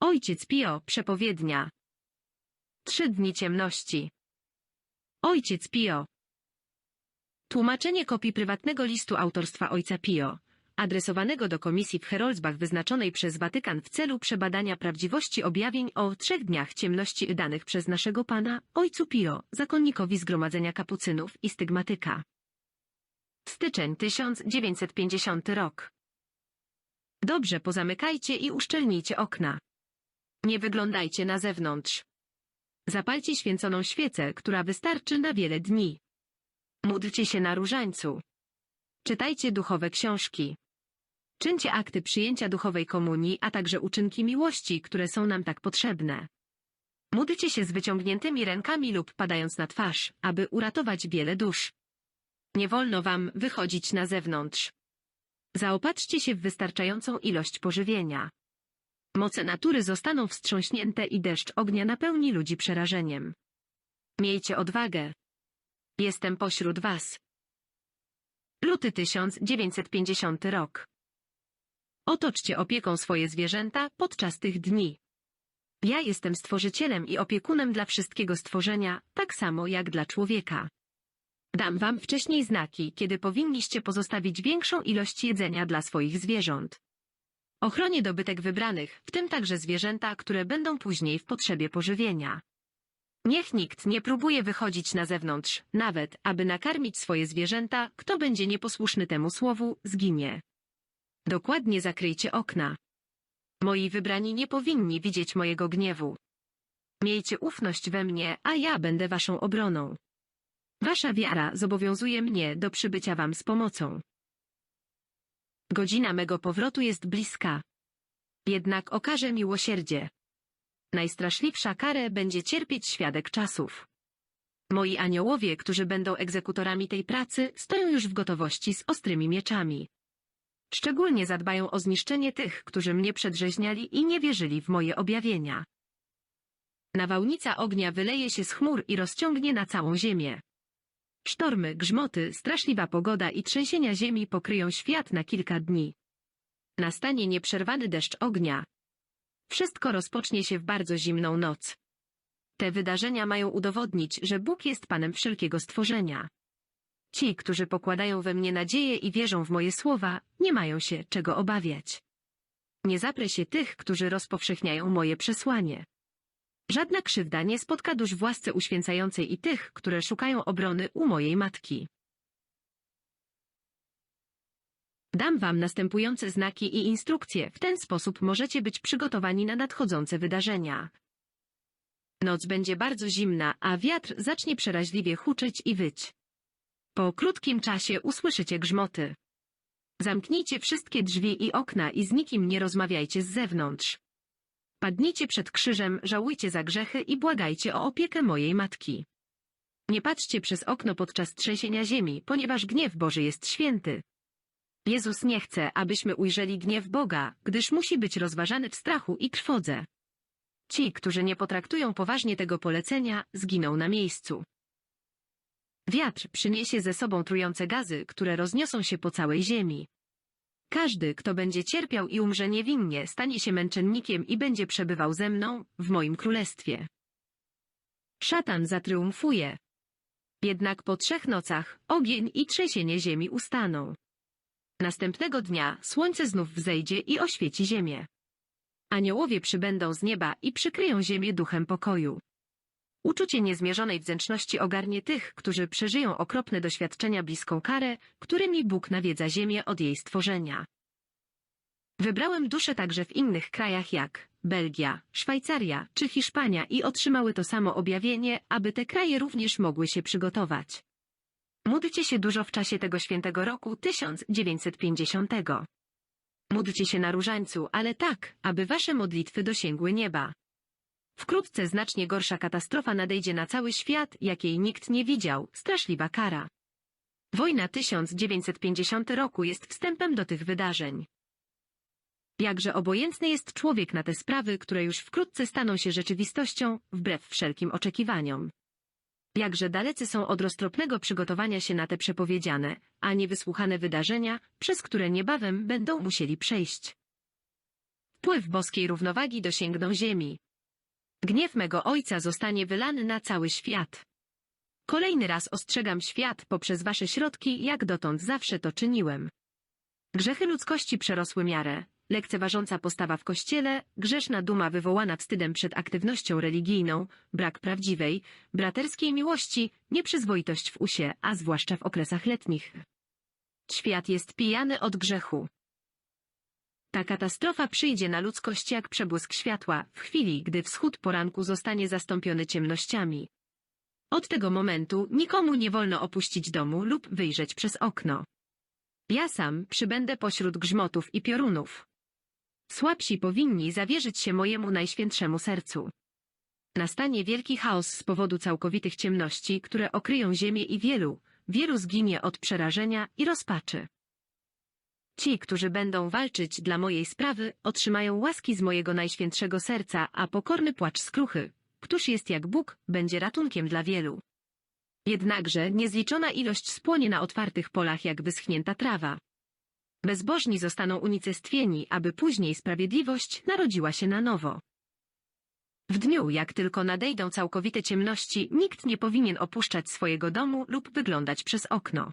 Ojciec Pio, przepowiednia. Trzy dni ciemności. Ojciec Pio. Tłumaczenie kopii prywatnego listu autorstwa Ojca Pio, adresowanego do komisji w Heroldzbach wyznaczonej przez Watykan w celu przebadania prawdziwości objawień o trzech dniach ciemności danych przez naszego Pana, Ojcu Pio, zakonnikowi Zgromadzenia Kapucynów i Stygmatyka. Styczeń 1950 rok. Dobrze pozamykajcie i uszczelnijcie okna. Nie wyglądajcie na zewnątrz. Zapalcie święconą świecę, która wystarczy na wiele dni. Módlcie się na różańcu. Czytajcie duchowe książki. Czyńcie akty przyjęcia duchowej komunii, a także uczynki miłości, które są nam tak potrzebne. Módlcie się z wyciągniętymi rękami lub padając na twarz, aby uratować wiele dusz. Nie wolno wam wychodzić na zewnątrz. Zaopatrzcie się w wystarczającą ilość pożywienia. Moce natury zostaną wstrząśnięte i deszcz ognia napełni ludzi przerażeniem. Miejcie odwagę. Jestem pośród was. Luty 1950 rok. Otoczcie opieką swoje zwierzęta podczas tych dni. Ja jestem stworzycielem i opiekunem dla wszystkiego stworzenia, tak samo jak dla człowieka. Dam wam wcześniej znaki, kiedy powinniście pozostawić większą ilość jedzenia dla swoich zwierząt. Ochronię dobytek wybranych, w tym także zwierzęta, które będą później w potrzebie pożywienia. Niech nikt nie próbuje wychodzić na zewnątrz, nawet aby nakarmić swoje zwierzęta, kto będzie nieposłuszny temu słowu, zginie. Dokładnie zakryjcie okna. Moi wybrani nie powinni widzieć mojego gniewu. Miejcie ufność we mnie, a ja będę waszą obroną. Wasza wiara zobowiązuje mnie do przybycia wam z pomocą. Godzina mego powrotu jest bliska. Jednak okaże miłosierdzie. Najstraszliwsza karę będzie cierpieć świadek czasów. Moi aniołowie, którzy będą egzekutorami tej pracy, stoją już w gotowości z ostrymi mieczami. Szczególnie zadbają o zniszczenie tych, którzy mnie przedrzeźniali i nie wierzyli w moje objawienia. Nawałnica ognia wyleje się z chmur i rozciągnie na całą ziemię. Sztormy, grzmoty, straszliwa pogoda i trzęsienia ziemi pokryją świat na kilka dni. Nastanie nieprzerwany deszcz ognia. Wszystko rozpocznie się w bardzo zimną noc. Te wydarzenia mają udowodnić, że Bóg jest Panem wszelkiego stworzenia. Ci, którzy pokładają we mnie nadzieję i wierzą w moje słowa, nie mają się czego obawiać. Nie zaprę się tych, którzy rozpowszechniają moje przesłanie. Żadna krzywda nie spotka dusz w łasce uświęcającej i tych, które szukają obrony u mojej matki. Dam wam następujące znaki i instrukcje, w ten sposób możecie być przygotowani na nadchodzące wydarzenia. Noc będzie bardzo zimna, a wiatr zacznie przeraźliwie huczyć i wyć. Po krótkim czasie usłyszycie grzmoty. Zamknijcie wszystkie drzwi i okna i z nikim nie rozmawiajcie z zewnątrz. Padnijcie przed krzyżem, żałujcie za grzechy i błagajcie o opiekę mojej matki. Nie patrzcie przez okno podczas trzęsienia ziemi, ponieważ gniew Boży jest święty. Jezus nie chce, abyśmy ujrzeli gniew Boga, gdyż musi być rozważany w strachu i trwodze. Ci, którzy nie potraktują poważnie tego polecenia, zginą na miejscu. Wiatr przyniesie ze sobą trujące gazy, które rozniosą się po całej ziemi. Każdy, kto będzie cierpiał i umrze niewinnie, stanie się męczennikiem i będzie przebywał ze mną, w moim królestwie. Szatan zatriumfuje. Jednak po trzech nocach ogień i trzęsienie ziemi ustaną. Następnego dnia słońce znów wzejdzie i oświeci ziemię. Aniołowie przybędą z nieba i przykryją ziemię duchem pokoju. Uczucie niezmierzonej wdzięczności ogarnie tych, którzy przeżyją okropne doświadczenia bliską karę, którymi Bóg nawiedza ziemię od jej stworzenia. Wybrałem dusze także w innych krajach jak Belgia, Szwajcaria czy Hiszpania i otrzymały to samo objawienie, aby te kraje również mogły się przygotować. Módlcie się dużo w czasie tego świętego roku 1950. Módlcie się na różańcu, ale tak, aby wasze modlitwy dosięgły nieba. Wkrótce znacznie gorsza katastrofa nadejdzie na cały świat, jakiej nikt nie widział, straszliwa kara. Wojna 1950 roku jest wstępem do tych wydarzeń. Jakże obojętny jest człowiek na te sprawy, które już wkrótce staną się rzeczywistością, wbrew wszelkim oczekiwaniom. Jakże dalecy są od roztropnego przygotowania się na te przepowiedziane, a niewysłuchane wydarzenia, przez które niebawem będą musieli przejść. Wpływ boskiej równowagi dosięgną ziemi. Gniew mego ojca zostanie wylany na cały świat. Kolejny raz ostrzegam świat poprzez wasze środki, jak dotąd zawsze to czyniłem. Grzechy ludzkości przerosły miarę, lekceważąca postawa w kościele, grzeszna duma wywołana wstydem przed aktywnością religijną, brak prawdziwej, braterskiej miłości, nieprzyzwoitość w usie, a zwłaszcza w okresach letnich. Świat jest pijany od grzechu. Ta katastrofa przyjdzie na ludzkość jak przebłysk światła, w chwili, gdy wschód poranku zostanie zastąpiony ciemnościami. Od tego momentu nikomu nie wolno opuścić domu lub wyjrzeć przez okno. Ja sam przybędę pośród grzmotów i piorunów. Słabsi powinni zawierzyć się mojemu najświętszemu sercu. Nastanie wielki chaos z powodu całkowitych ciemności, które okryją ziemię i wielu, wielu zginie od przerażenia i rozpaczy. Ci, którzy będą walczyć dla mojej sprawy, otrzymają łaski z mojego najświętszego serca, a pokorny płacz skruchy, któż jest jak Bóg, będzie ratunkiem dla wielu. Jednakże niezliczona ilość spłonie na otwartych polach jak wyschnięta trawa. Bezbożni zostaną unicestwieni, aby później sprawiedliwość narodziła się na nowo. W dniu, jak tylko nadejdą całkowite ciemności, nikt nie powinien opuszczać swojego domu lub wyglądać przez okno.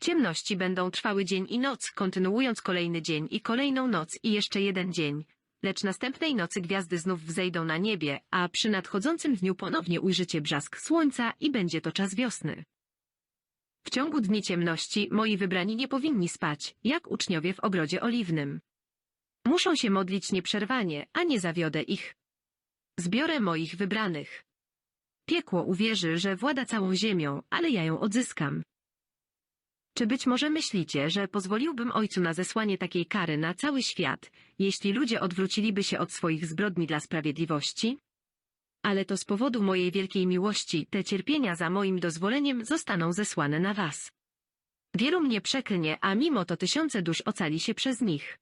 Ciemności będą trwały dzień i noc, kontynuując kolejny dzień i kolejną noc i jeszcze jeden dzień, lecz następnej nocy gwiazdy znów wzejdą na niebie, a przy nadchodzącym dniu ponownie ujrzycie brzask słońca i będzie to czas wiosny. W ciągu dni ciemności moi wybrani nie powinni spać, jak uczniowie w ogrodzie oliwnym. Muszą się modlić nieprzerwanie, a nie zawiodę ich. Zbiorę moich wybranych. Piekło uwierzy, że włada całą ziemią, ale ja ją odzyskam. Czy być może myślicie, że pozwoliłbym ojcu na zesłanie takiej kary na cały świat, jeśli ludzie odwróciliby się od swoich zbrodni dla sprawiedliwości? Ale to z powodu mojej wielkiej miłości te cierpienia za moim dozwoleniem zostaną zesłane na was. Wielu mnie przeklnie, a mimo to tysiące dusz ocali się przez nich.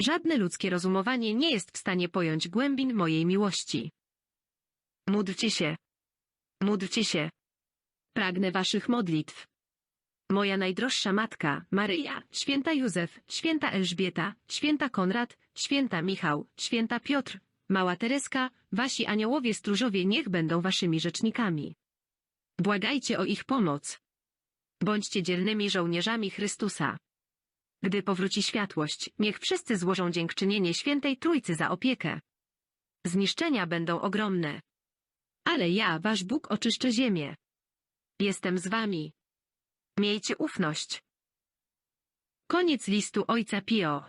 Żadne ludzkie rozumowanie nie jest w stanie pojąć głębin mojej miłości. Módlcie się. Módlcie się. Pragnę waszych modlitw. Moja najdroższa matka, Maryja, święta Józef, święta Elżbieta, święta Konrad, święta Michał, święta Piotr, mała Tereska, wasi aniołowie stróżowie niech będą waszymi rzecznikami. Błagajcie o ich pomoc. Bądźcie dzielnymi żołnierzami Chrystusa. Gdy powróci światłość, niech wszyscy złożą dziękczynienie świętej Trójcy za opiekę. Zniszczenia będą ogromne. Ale ja, wasz Bóg, oczyszczę ziemię. Jestem z wami. Miejcie ufność. Koniec listu ojca Pio.